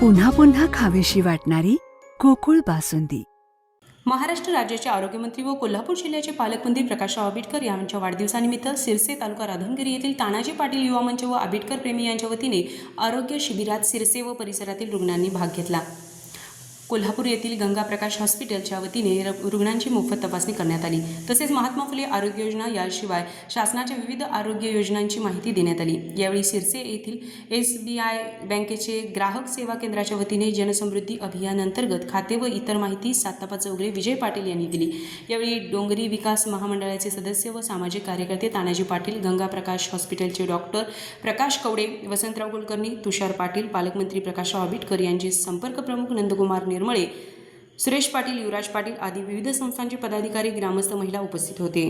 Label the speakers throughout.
Speaker 1: पुन्हा पुन्हा खावीशी वाटणारी गोकुळ बासुंदी.
Speaker 2: महाराष्ट्र राज्याचे आरोग्यमंत्री व कोल्हापूर जिल्ह्याचे पालकमंत्री प्रकाशराव आंबेडकर यांच्या वाढदिवसानिमित्त सिरसे तालुका राधनगिरी येथील तानाजी पाटील युवा मंच व आंबेडकर प्रेमी यांच्या वतीने आरोग्य शिबिरात सिरसे व परिसरातील रुग्णांनी भाग घेतला. कोल्हापूर येथील गंगा प्रकाश हॉस्पिटलच्या वतीने र- रुग्णांची मोफत तपासणी करण्यात आली. तसेच महात्मा फुले आरोग्य योजना याशिवाय शासनाच्या विविध आरोग्य योजनांची माहिती देण्यात आली. यावेळी सिरसे येथील एस बी आय बँकेचे ग्राहक सेवा केंद्राच्या वतीने जनसमृद्धी अभियानांतर्गत खाते व इतर माहिती सातापा चौगरे विजय पाटील यांनी दिली. यावेळी डोंगरी विकास महामंडळाचे सदस्य व सामाजिक कार्यकर्ते तानाजी पाटील गंगा प्रकाश हॉस्पिटलचे डॉक्टर प्रकाश कवडे वसंतराव कुलकर्णी तुषार पाटील पालकमंत्री प्रकाश आंबेडकर यांचे संपर्क प्रमुख नंदकुमार निर्मळे सुरेश पाटील युवराज पाटील आदी विविध संस्थांचे पदाधिकारी ग्रामस्थ महिला उपस्थित होते.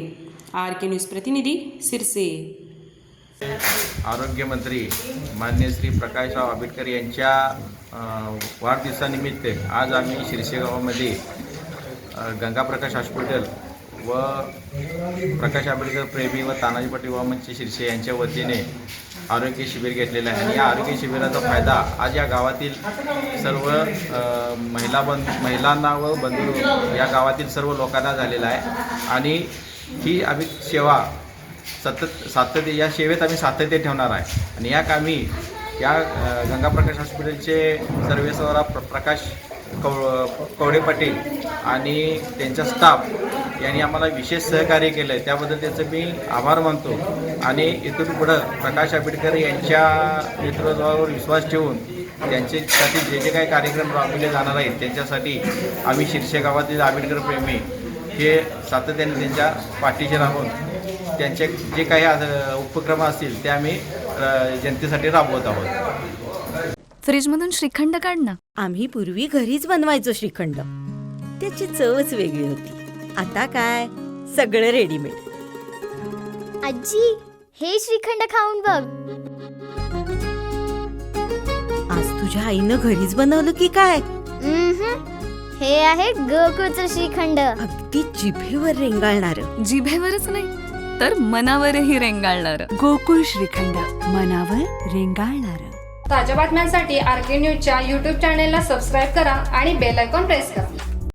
Speaker 2: आर के न्यूज प्रतिनिधी सिरसे.
Speaker 3: आरोग्यमंत्री मान्य श्री प्रकाशराव आंबेडकर यांच्या वाढदिवसानिमित्त आज आम्ही शिरसे गावामध्ये गंगाप्रकाश हॉस्पिटल व प्रकाश आंबेडकर प्रेमी व तानाजी पाटील वामनचे शिरसे यांच्या वतीने आरोग्य शिबिर घेतलेलं आहे. आणि या आरोग्य शिबिराचा फायदा आज या गावातील सर्व महिला बंध महिलांना व बंधू या गावातील सर्व लोकांना झालेला आहे. आणि ही आम्ही सेवा सतत सातत्य या सेवेत आम्ही सातत्य ठेवणार आहे. आणि या कामी या गंगाप्रकाश हॉस्पिटलचे सर्वेसर्वा प्र प्रकाश कव कवडे पाटील आणि त्यांचा स्टाफ यांनी आम्हाला विशेष सहकार्य केलं आहे त्याबद्दल त्यांचं मी आभार मानतो. आणि इथून पुढं प्रकाश आंबेडकर यांच्या नेतृत्वावर विश्वास ठेवून त्यांच्यासाठी जे जे काही कार्यक्रम राबविले जाणार आहेत त्यांच्यासाठी आम्ही शिरसे गावातील आंबेडकर प्रेमी हे सातत्याने त्यांच्या पाठीशी राहून त्यांचे जे काही उपक्रम असतील ते आम्ही जनतेसाठी राबवत आहोत.
Speaker 4: फ्रीजमधून श्रीखंड काढ ना.
Speaker 5: आम्ही पूर्वी घरीच बनवायचो श्रीखंड. त्याची चवच वेगळी होती. आता काय? सगळं रेडीमेड
Speaker 6: आजी हे श्रीखंड खाऊन बघ.
Speaker 5: आज तुझ्या आईनं घरीच बनवलं की काय?
Speaker 6: उम्हम. हे आहे गोकुळचं श्रीखंड.
Speaker 5: अगदी जिभेवर रेंगाळणार.
Speaker 4: जिभेवरच नाही तर मनावरही रेंगाळणार.
Speaker 1: गोकुळ श्रीखंड मनावर रेंगाळणार.
Speaker 7: ताज्या बातम्यांसाठी आर के न्यूजच्या यूट्यूब चॅनेलला सबस्क्राईब करा आणि बेल आयकॉन प्रेस करा.